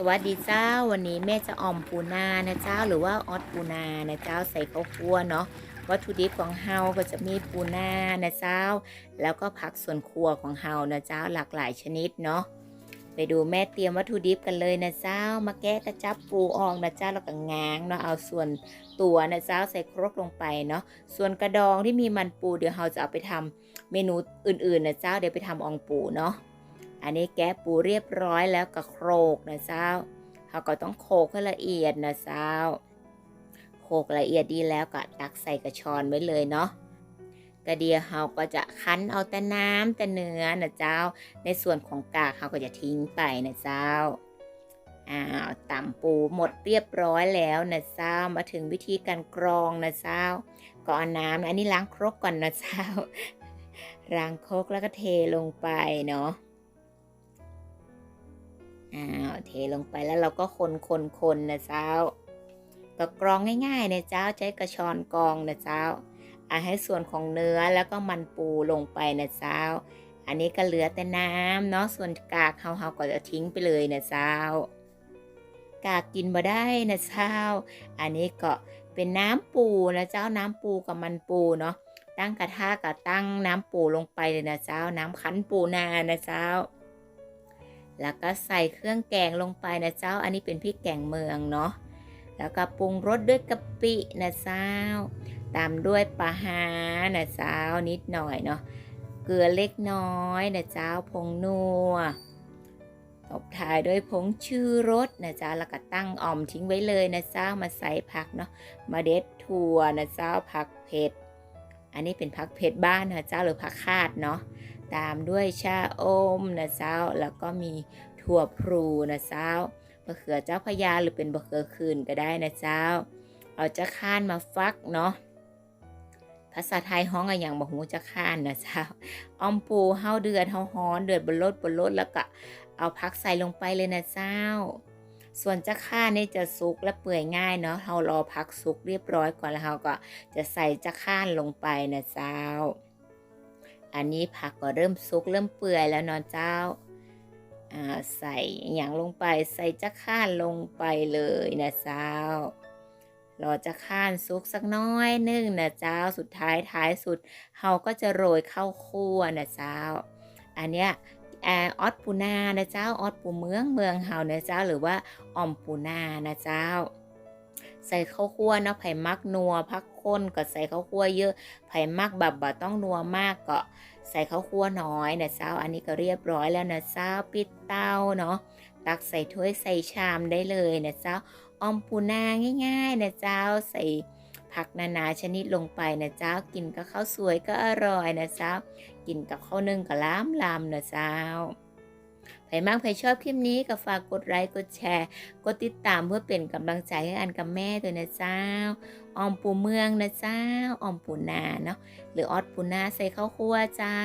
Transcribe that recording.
สวัสดีเจ้าวันนี้แม่จะอ่อมปูนานะเจ้าหรือว่าออดปูนานะเจ้าใส่ข้าวคั่วเนาะวัตถุดิบของเฮาก็จะมีปูนานะเจ้า แล้วก็ผักส่วนครัวของเฮานะเจ้าหลากหลายชนิดเนาะไปดูแม่เตรียมวัตถุดิบกันเลยนะเจ้า มาแกะกระจับปูออกนะเจ้าแล้วก็ง้างเนาะเอาส่วนตัวนะเจ้าใส่ครกลงไปเนาะส่วนกระดองที่มีมันปูเดี๋ยวเฮาจะเอาไปทำเมนูอื่นๆนะเจ้าเดี๋ยวไปทำอองปูเนาะ อันนี้แกะปูเรียบร้อยแล้วก็โครกนะเจ้าเขาก็ต้องโขกให้ละเอียดนะเจ้าโขกละเอียดดีแล้วก็ตักใส่กระชอนไว้เลยเนาะกระเดียเขาก็จะคั้นเอาแต่น้ำแต่เนื้อนะเจ้า ในส่วนของกากเขาก็จะทิ้งไปนะเจ้าอ้าวตำปูหมดเรียบร้อยแล้วนะเจ้ามาถึงวิธีการกรองนะเจ้าก็เอาน้ำอันนี้ล้างครกก่อนนะเจ้าล้างครกแล้วก็เทลงไปเนาะ อ้าวเทลงไปแล้วเราก็คนคนคนนะเจ้า ก็กรองง่ายๆนะเจ้าใช้กระชอนกรองนะเจ้าอาให้ส่วนของเนื้อแล้วก็มันปูลงไปนะเจ้า อันนี้ก็เหลือแต่น้ำเนาะส่วนกากเฮาเฮาก็จะทิ้งไปเลยนะเจ้ากากกินมาได้นะเจ้า อันนี้ก็เป็นน้ำปูนะเจ้าน้ำปูกับมันปูเนาะตั้งกระทะกับตั้งน้ำปูลงไปเลยนะเจ้า น้ำคั้นปูนานะเจ้า แล้วก็ใส่เครื่องแกงลงไปนะเจ้า อันนี้เป็นพริกแกงเมืองเนาะ แล้วก็ปรุงรสด้วยกะปินะเจ้า ตามด้วยปลาหานะเจ้านิดหน่อยเนาะ เกลือเล็กน้อยนะเจ้า ผงนัว ตบท้ายด้วยผงชูรสนะเจ้า แล้วก็ตั้งอ่อมทิ้งไว้เลยนะเจ้า มาใส่ผักเนาะ มาเด็ดถั่วนะเจ้า ผักเผ็ด อันนี้เป็นผักเผ็ดบ้านนะเจ้า หรือผักคาดเนาะ ตามด้วยชาอมนะเจ้า แล้วก็มีถั่วพลูนะเจ้ามะเขือเจ้าพระยาหรือเป็นมะเขือคืนก็ได้นะเจ้า เอาจะข้านมาฟักเนาะ ภาษาไทยฮ้องอะอย่างบอกหูจะข้านนะเจ้าอ้อมปูเฮาเดือดเฮาฮ้อนเดือดบนรถบนรถแล้วก็เอาพักใส่ลงไปเลยนะเจ้า ส่วนจะข้านนี่จะสุกและเปื่อยง่ายเนาะเรารอพักสุกเรียบร้อยก่อนแล้วเราก็จะใส่จะข้านลงไปนะเจ้า อันนี้ผักก็เริ่มสุกเริ่มเปื่อยแล้วนาะเจ้าใส่อย่างลงไปใส่จะข้านลงไปเลยนะเจ้ารอจะข้านสุกสักน้อยนึงนะเจ้าสุดท้ายท้ายสุดเฮาก็จะโรยข้าวคั่วนะเจ้า อันเนี้ยอออดปูนานะเจ้าออดปูเมืองเมืองเฮานะเจ้าหรือว่าออมปูนานะเจ้า ใส่ข้าวคั่วเนาะไผ่มักนัวพักข้นก็ใส่ข้าวคั่วเยอะไผ่มักแบบบ่ต้องนัวมากก็ใส่ข้าวคั่วน้อยนะเจ้าอันนี้ก็เรียบร้อยแล้วนะเจ้าปิดเตาเนาะตักใส่ถ้วยใส่ชามได้เลยนะเจ้าออมปูนาง่ายๆนะเจ้าใส่ผักนานาชนิดลงไปนะเจ้ากินกับข้าวสวยก็อร่อยนะเจ้ากินกับข้าวนึ่งก็ล้ามลำนะเจ้า ใครมากใครชอบคลิปนี้ก็ฝากกดไลค์กดแชร์ กดติดตามเพื่อเป็นกำลังใจให้อันกับแม่ด้วยนะเจ้าออมปูเมืองนะเจ้าออมปูนาเนาะหรือออดปูนาใส่ข้าวคั่วเจ้า